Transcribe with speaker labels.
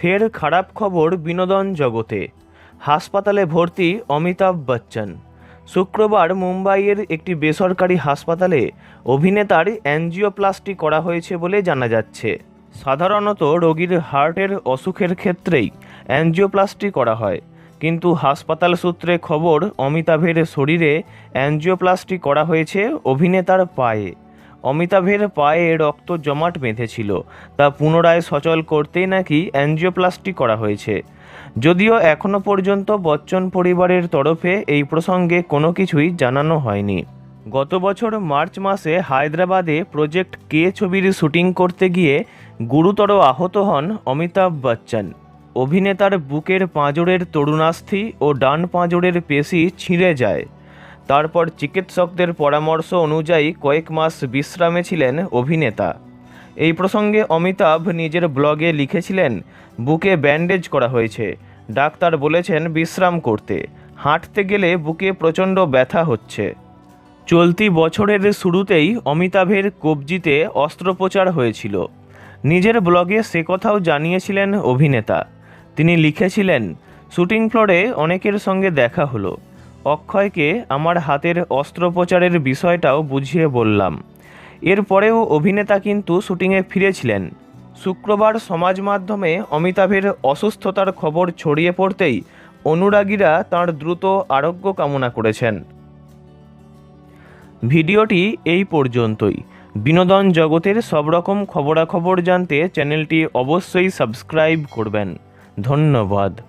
Speaker 1: ফের খারাপ খবর বিনোদন জগতে। হাসপাতালে ভর্তি অমিতাভ বচ্চন। শুক্রবার মুম্বাইয়ের একটি বেসরকারি হাসপাতালে অভিনেতার অ্যাঞ্জিওপ্লাস্টি করা হয়েছে বলে জানা যাচ্ছে। সাধারণত রোগীর হার্টের অসুখের ক্ষেত্রেই অ্যাঞ্জিওপ্লাস্টি করা হয়। কিন্তু হাসপাতাল সূত্রে খবর, অমিতাভের শরীরে অ্যাঞ্জিওপ্লাস্টি করা হয়েছে অভিনেতার পায়ে। অমিতাভের পায়ে রক্ত জমাট বেঁধেছিল। তা পুনরায় সচল করতেই নাকি অ্যাঞ্জিওপ্লাস্টি করা হয়েছে। যদিও এখনও পর্যন্ত বচ্চন পরিবারের তরফে এই প্রসঙ্গে কোনো কিছুই জানানো হয়নি। গত বছর মার্চ মাসে হায়দ্রাবাদে প্রজেক্ট কে ছবির শুটিং করতে গিয়ে গুরুতর আহত হন অমিতাভ বচ্চন। অভিনেতার বুকের পাঁজরের তরুণাস্থি ও ডান পাঁজরের পেশি ছিঁড়ে যায়। তারপর চিকিৎসকদের পরামর্শ অনুযায়ী কয়েক মাস বিশ্রামে ছিলেন অভিনেতা। এই প্রসঙ্গে অমিতাভ নিজের ব্লগে লিখেছিলেন, বুকে ব্যান্ডেজ করা হয়েছে। ডাক্তার বলেছেন বিশ্রাম করতে। হাঁটতে গেলে বুকে প্রচণ্ড ব্যথা হচ্ছে। চলতি বছরের শুরুতেই অমিতাভের কবজিতে অস্ত্রোপচার হয়েছিল। নিজের ব্লগে সে কথাও জানিয়েছিলেন অভিনেতা। তিনি লিখেছিলেন, শুটিং ফ্লোরে অনেকের সঙ্গে দেখা হলো। অক্ষয়কে আমার হাতের অস্ত্রোপচারের বিষয়টাও বুঝিয়ে বললাম। এরপরেও অভিনেতা কিন্তু শুটিংয়ে ফিরেছিলেন। শুক্রবার সমাজ মাধ্যমে অমিতাভের অসুস্থতার খবর ছড়িয়ে পড়তেই অনুরাগীরা তার দ্রুত আরোগ্য কামনা করেছেন। ভিডিওটি এই পর্যন্তই। বিনোদন জগতের সব রকম খবরাখবর জানতে চ্যানেলটি অবশ্যই সাবস্ক্রাইব করবেন। ধন্যবাদ।